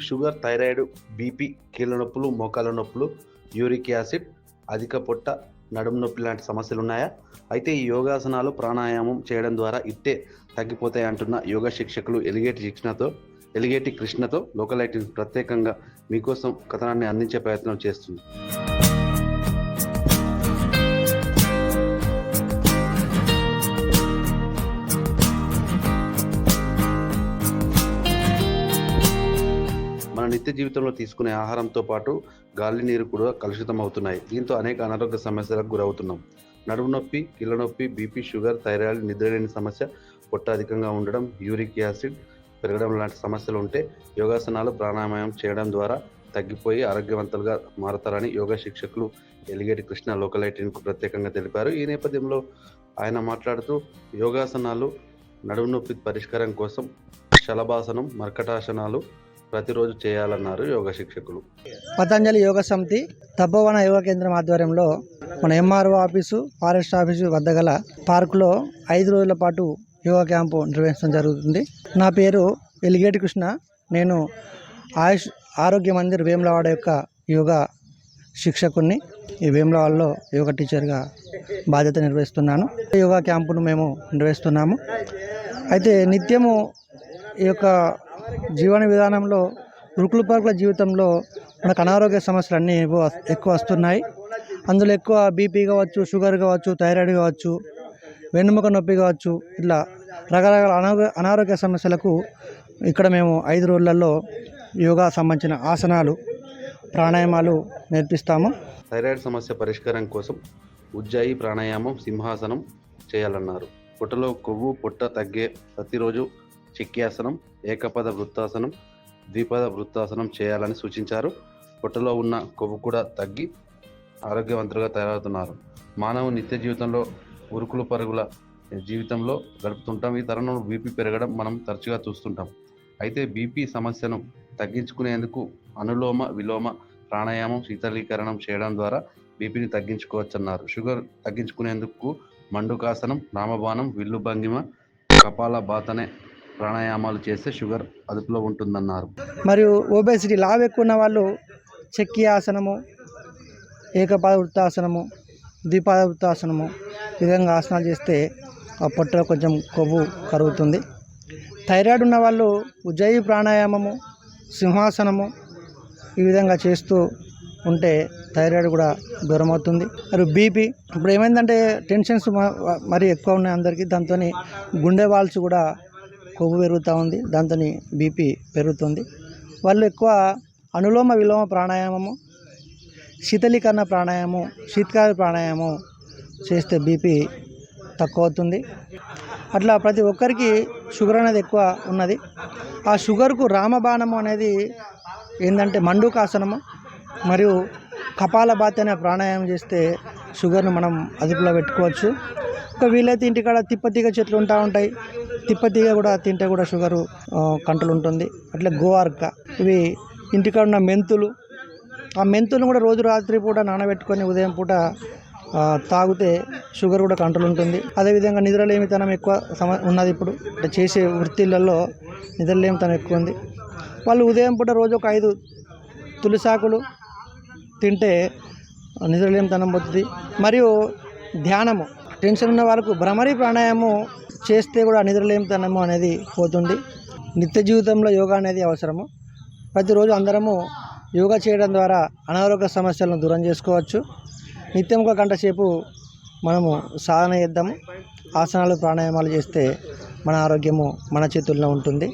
Sugar thyroid BP కీళ్ళ నొప్పులు మోకాల నొప్పులు యూరిక్ యాసిడ్ అధిక పొట్ట నడుము నొప్పి లాంటి సమస్యలు ఉన్నాయా అయితే ఈ యోగాసనాలు ప్రాణాయామం చేయడం ద్వారా ఇట్టే తగ్గిపోతాయి అంటున్న యోగా శిక్షకులు ఎలిగేటి శిక్షణతో ఎలిగేటి కృష్ణతో లోకలైట్ ప్రత్యేకంగా మీకోసం కథనాన్ని అందించే ప్రయత్నం చేస్తుంది. నిత్య జీవితంలో తీసుకునే ఆహారంతో పాటు గాలి నీరు కూడా కలుషితం అవుతున్నాయి దీంతో అనేక అనారోగ్య సమస్యలకు గురవుతున్నాం. నడుము నొప్పి కిళ్ళ నొప్పి బీపీ షుగర్ థైరాయిడ్ నిద్రలేని సమస్య పొట్ట అధికంగా ఉండడం యూరిక్ యాసిడ్ పెరగడం లాంటి సమస్యలు ఉంటే యోగాసనాలు ప్రాణాయామం చేయడం ద్వారా తగ్గిపోయి ఆరోగ్యవంతులుగా మారతారని యోగా శిక్షకులు ఎలిగేటి కృష్ణ లోకలైటీన్కు ప్రత్యేకంగా తెలిపారు. ఈ నేపథ్యంలో ఆయన మాట్లాడుతూ యోగాసనాలు నడుము నొప్పి పరిష్కారం కోసం శలభాసనం మర్కటాసనాలు ప్రతిరోజు చేయాలన్నారు యోగ శిక్షకులు. పతంజలి యోగ సమితి తబ్బవన యోగ కేంద్రం ఆధ్వర్యంలో మన ఎంఆర్ఓ ఆఫీసు ఫారెస్ట్ ఆఫీసు వద్ద గల పార్కులో ఐదు రోజుల పాటు యోగా క్యాంపు నిర్వహించడం జరుగుతుంది. నా పేరు ఎలిగేటి కృష్ణ. నేను ఆయుష్ ఆరోగ్య మందిర్ వేములవాడ యొక్క యోగా శిక్షకుణ్ణి. ఈ వేములవాడలో యోగా టీచర్గా బాధ్యత నిర్వహిస్తున్నాను. యోగా క్యాంపును మేము నిర్వహిస్తున్నాము. అయితే నిత్యము ఈ యొక్క జీవన విధానంలో ఉరుకులు పరుకుల జీవితంలో మనకు అనారోగ్య సమస్యలు అన్నీ ఎక్కువ వస్తున్నాయి. అందులో ఎక్కువ బీపీ కావచ్చు షుగర్ కావచ్చు థైరాయిడ్ కావచ్చు వెన్నుముక నొప్పి కావచ్చు ఇట్లా రకరకాల అనారోగ్య అనారోగ్య సమస్యలకు ఇక్కడ మేము ఐదు రోజులలో యోగా సంబంధించిన ఆసనాలు ప్రాణాయామాలు నేర్పిస్తాము. థైరాయిడ్ సమస్య పరిష్కారం కోసం ఉజ్జాయి ప్రాణాయామం సింహాసనం చేయాలన్నారు. పొట్టలో కొవ్వు పొట్ట తగ్గే ప్రతిరోజు చిక్యాసనం ఏకపద వృత్తాసనం ద్విపద వృత్తాసనం చేయాలని సూచించారు. పొట్టలో ఉన్న కొవ్వు కూడా తగ్గి ఆరోగ్యవంతులుగా తయారవుతున్నారు. మానవ నిత్య జీవితంలో ఉరుకులు పరుగుల జీవితంలో గడుపుతుంటాం. ఈ తరుణంలో బీపీ పెరగడం మనం తరచుగా చూస్తుంటాం. అయితే బీపీ సమస్యను తగ్గించుకునేందుకు అనులోమ విలోమ ప్రాణాయామం శీతలీకరణం చేయడం ద్వారా బీపీని తగ్గించుకోవచ్చన్నారు. షుగర్ తగ్గించుకునేందుకు మండుకాసనం రామబాణం విల్లు భంగిమ కపాల బాతనే ప్రాణాయామాలు చేస్తే షుగర్ అదుపులో ఉంటుందన్నారు. మరియు ఓబేసిటీ లావు ఎక్కువ ఉన్న వాళ్ళు చెక్కి ఆసనము ఏకపాద వృత్తాసనము ద్విపాద వృత్తాసనము ఈ విధంగా ఆసనాలు చేస్తే ఆ పొట్టలో కొంచెం కొవ్వు కరుగుతుంది. థైరాయిడ్ ఉన్న వాళ్ళు ఉజ్జయి ప్రాణాయామము సింహాసనము ఈ విధంగా చేస్తూ ఉంటే థైరాయిడ్ కూడా దూరం అవుతుంది మరియు బీపీ ఇప్పుడు ఏమైందంటే టెన్షన్స్ మ- మరి ఎక్కువ ఉన్నాయి అందరికీ దాంతో గుండె వాల్స్ కూడా కొవ్వు పెరుగుతూ ఉంది దాంతో బీపీ పెరుగుతుంది. వాళ్ళు ఎక్కువ అనులోమ విలోమ ప్రాణాయామము శీతలీకరణ ప్రాణాయామం శీతకాల ప్రాణాయామం చేస్తే బీపీ తక్కువ అవుతుంది అట్లా ప్రతి ఒక్కరికి షుగర్ అనేది ఎక్కువ ఉన్నది. ఆ షుగర్కు రామబాణము అనేది ఏంటంటే మండుకాసనము మరియు కపాలభాతి అనే ప్రాణాయామం చేస్తే షుగర్ను మనం అదుపులో పెట్టుకోవచ్చు. ఇంకా వీలైతే ఇంటికాడ తిప్పతీగ చెట్లు ఉంటా ఉంటాయి. తిప్పతీగ కూడా తింటే కూడా షుగరు కంట్రోల్ ఉంటుంది అట్లా గోవార్క. ఇవి ఇంటికాడ ఉన్న మెంతులు. ఆ మెంతులను కూడా రోజు రాత్రి పూట నానబెట్టుకొని ఉదయం పూట తాగితే షుగర్ కూడా కంట్రోల్ ఉంటుంది అదేవిధంగా నిద్రలేమితనం ఎక్కువ సమ ఉన్నది ఇప్పుడు. అంటే చేసే వృత్తిలలో నిద్రలేమితనం ఎక్కువ ఉంది. వాళ్ళు ఉదయం పూట రోజు ఒక ఐదు తులసాకులు తింటే నిద్రలేమితనం పోతుంది మరియు ధ్యానము. టెన్షన్ ఉన్న వాళ్ళకు భ్రమరి ప్రాణాయామం చేస్తే కూడా నిద్రలేమితనము అనేది పోతుంది. నిత్య జీవితంలో యోగా అనేది అవసరము. ప్రతిరోజు అందరము యోగా చేయడం ద్వారా అనారోగ్య సమస్యలను దూరం చేసుకోవచ్చు. నిత్యం ఒక గంట సేపు మనము సాధన చేద్దాము. ఆసనాలు ప్రాణాయామాలు చేస్తే మన ఆరోగ్యము మన చేతుల్లో ఉంటుంది.